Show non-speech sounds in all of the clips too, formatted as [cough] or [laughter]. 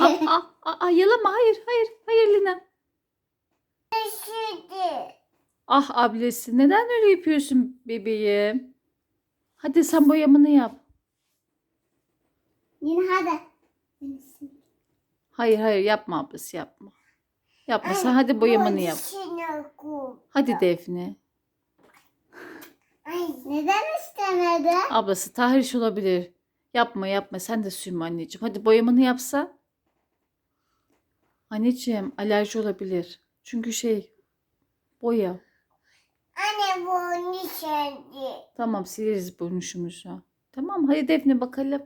Ah, ah, ah, yalama hayır hayır hayır Lina. Üşüdü. Ah ablesi neden öyle yapıyorsun bebeğim? Hadi sen boyamanı yap. Yine hadi. Hayır hayır yapma ablası yapma. Yapma sen hadi boyamanı yap. Hadi Defne. Ay, neden istemedi? Ablası tahriş olabilir. Yapma yapma sen de sürme anneciğim. Hadi boyamanı yapsa. Anneciğim alerji olabilir. Çünkü şey boya. Anne bu nişanlı. Tamam sileriz burnuşumuzu. Tamam hadi Defne bakalım.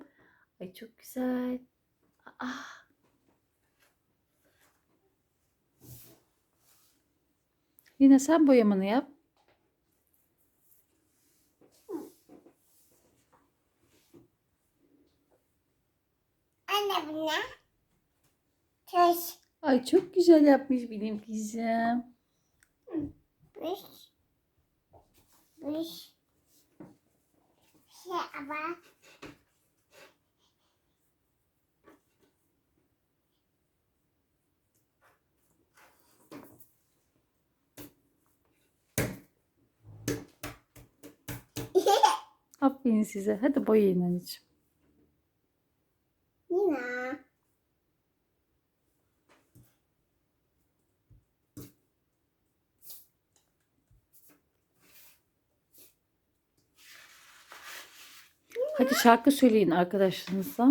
Ay çok güzel. Ah. Yine sen boyamanı yap. Anne bu ne? Ay çok güzel yapmış benim kızım. Beş. Beş. Şey ama. Aferin size. Hadi boyayın anneciğim. Nina. Hadi şarkı söyleyin arkadaşlarınızla.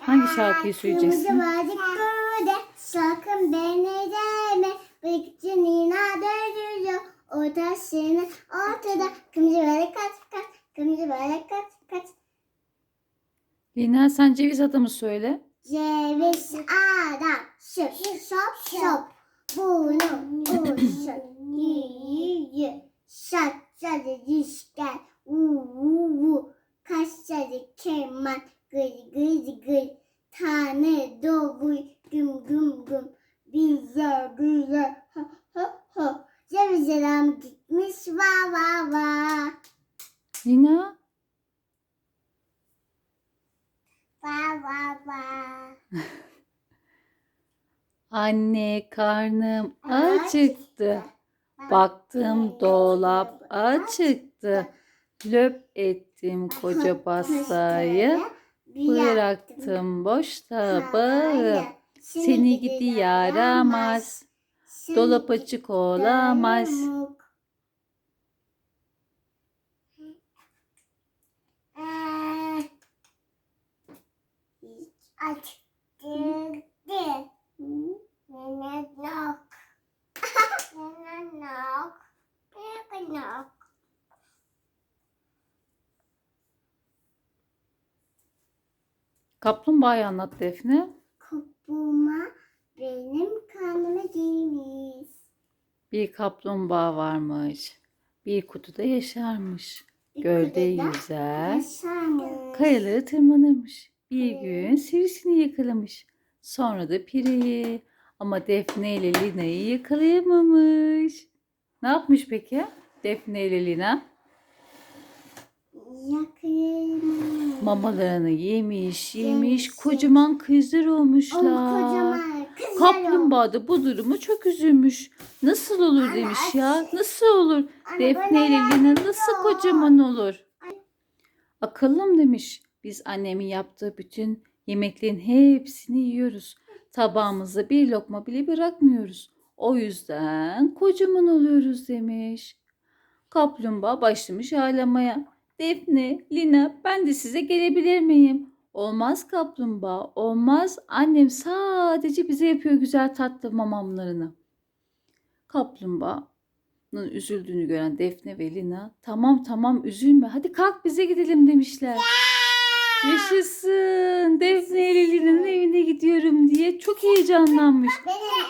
Hangi şarkıyı söyleyeceksin? Kırmızı böyle sakın beni deme. Bıyıkçı Nina dövüyor. Ortasını ortada. Kırmızı böyle kaç kaç. Kırmızı böyle kaç kaç. Lina sen ceviz adamı söyle. Ceviz adam şıp şop şop. Bunu uçun yiyi. Şatçalı dişler. Uuu. Kaşları keman. Gır gır gır. Tane dolu güm güm güm. Bize bize ha ha ha. Ceviz adam gitmiş va va va. Lina Va va va. [laughs] anne karnım acıktı. Baktım dolap açıktı. Löp ettim koca pastayı. Bıraktım boş tabağı. Seni gidi yaramaz. Dolap açık olamaz. Kaplumbağayı anlat Defne. Kapıma benim kanımı giymiş. Bir kaplumbağa varmış. Bir kutuda yaşarmış. Bir Gölde yüzer. Yaşarmış. Kayaları tırmanırmış. Bir gün sivrisini yakalamış. Sonra da pireyi. Ama Defne ile Lina'yı yakalayamamış. Ne yapmış peki? Defne ile Lina Yakın. Mamalarını yemiş, yemiş. Kocaman kızlar olmuşlar. kocaman kızlar Kaplumbağa da bu durumu çok üzülmüş. Nasıl olur demiş ya. Nasıl olur? Defne ile Lina nasıl kocaman olur? Akıllım demiş. Biz annemin yaptığı bütün yemeklerin hepsini yiyoruz. Tabağımızda bir lokma bile bırakmıyoruz. O yüzden kocaman oluyoruz demiş. Kaplumbağa başlamış ağlamaya. Defne, Lina ben de size gelebilir miyim? Olmaz kaplumbağa, olmaz. Annem sadece bize yapıyor güzel tatlı mamamlarını. Kaplumbağanın üzüldüğünü gören Defne ve Lina tamam tamam üzülme hadi kalk bize gidelim demişler. Yaşasın Defne ile Lina'nın evine gidiyorum diye çok heyecanlanmış.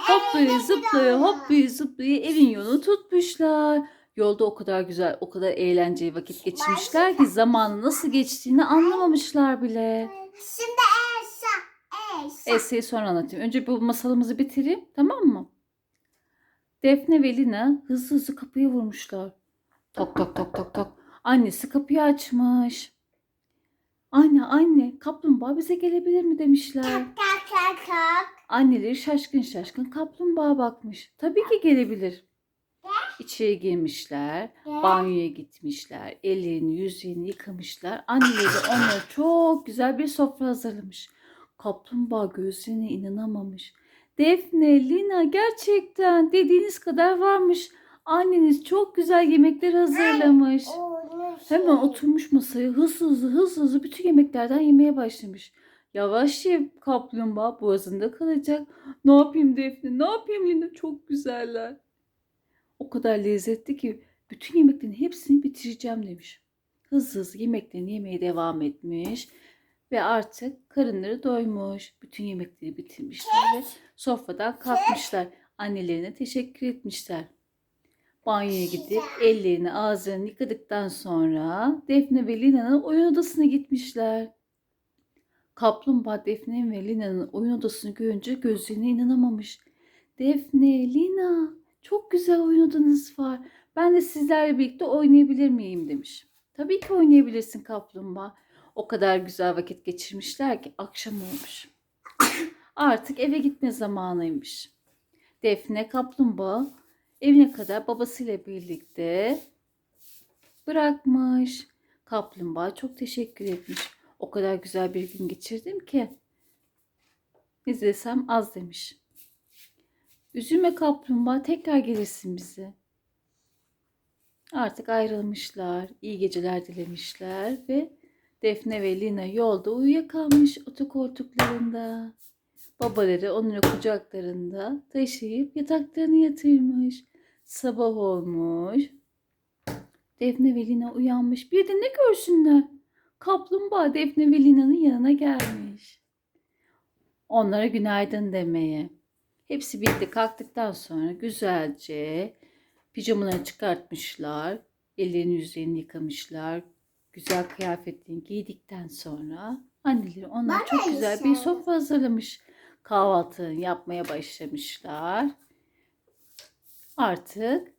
Hoplaya evime zıplaya gidiyorum. hoplaya zıplaya evin yolunu tutmuşlar. Yolda o kadar güzel, o kadar eğlenceli vakit geçirmişler ki zamanın nasıl geçtiğini anlamamışlar bile. Şimdi Elsa. Elsa. Esseyi sonra anlatayım. Önce bu masalımızı bitireyim tamam mı? Defne ve Lina hızlı hızlı kapıyı vurmuşlar. Tok tok tok tok tok. Annesi kapıyı açmış. Anne anne kaplumbağa bize gelebilir mi demişler. Tak tak kalk kalk. Anneleri şaşkın şaşkın kaplumbağa bakmış. Tabii ki gelebilir. İçeri girmişler, banyoya gitmişler, ellerini yüzlerini yıkamışlar. Anneleri onlara çok güzel bir sofra hazırlamış. Kaplumbağa gözlerine inanamamış. Defne, Lina gerçekten dediğiniz kadar varmış. Anneniz çok güzel yemekler hazırlamış. Hemen şey- oturmuş masaya hızlı hızlı hızlı hızlı bütün yemeklerden yemeye başlamış. Yavaş ye kaplumbağa boğazında kalacak. Ne yapayım Defne ne yapayım Lina çok güzeller. O kadar lezzetli ki bütün yemeklerin hepsini bitireceğim demiş. Hızlı hızlı yemeklerini yemeye devam etmiş. Ve artık karınları doymuş. Bütün yemekleri bitirmişler ve sofradan kalkmışlar. Annelerine teşekkür etmişler. Banyoya gidip ellerini ağızlarını yıkadıktan sonra Defne ve Lina'nın oyun odasına gitmişler. Kaplumbağa Defne ve Lina'nın oyun odasını görünce gözlerine inanamamış. Defne, Lina çok güzel oyun odanız var. Ben de sizlerle birlikte oynayabilir miyim demiş. Tabii ki oynayabilirsin kaplumbağa. O kadar güzel vakit geçirmişler ki akşam olmuş. Artık eve gitme zamanıymış. Defne kaplumbağa evine kadar babasıyla birlikte bırakmış. Kaplumbağa çok teşekkür etmiş. O kadar güzel bir gün geçirdim ki. Ne az demiş. Üzülme kaplumbağa tekrar gelirsin bize. Artık ayrılmışlar. iyi geceler dilemişler ve Defne ve Lina yolda uyuyakalmış otokoltuklarında. Babaları onları kucaklarında taşıyıp yataklarını yatırmış. Sabah olmuş. Defne ve Lina uyanmış. Bir de ne görsünler? Kaplumbağa Defne ve Lina'nın yanına gelmiş. Onlara günaydın demeye. Hepsi birlikte kalktıktan sonra güzelce pijamalarını çıkartmışlar. Ellerini yüzlerini yıkamışlar. Güzel kıyafetlerini giydikten sonra anneleri onlara Bana çok güzel bir sofra hazırlamış. Kahvaltı yapmaya başlamışlar. Artık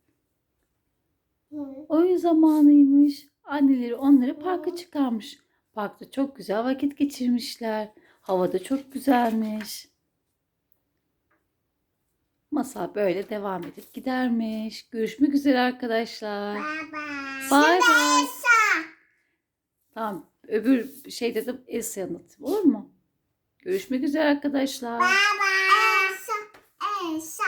oyun zamanıymış. Anneleri onları parka çıkarmış. Parkta çok güzel vakit geçirmişler. Havada çok güzelmiş. Masal böyle devam edip gidermiş. Görüşmek üzere arkadaşlar. Bye Şimdi bay. Elsa. Tamam öbür şeyde de Elsa'yı anlatayım olur mu? Görüşmek üzere arkadaşlar. Bye bye. Elsa. Elsa.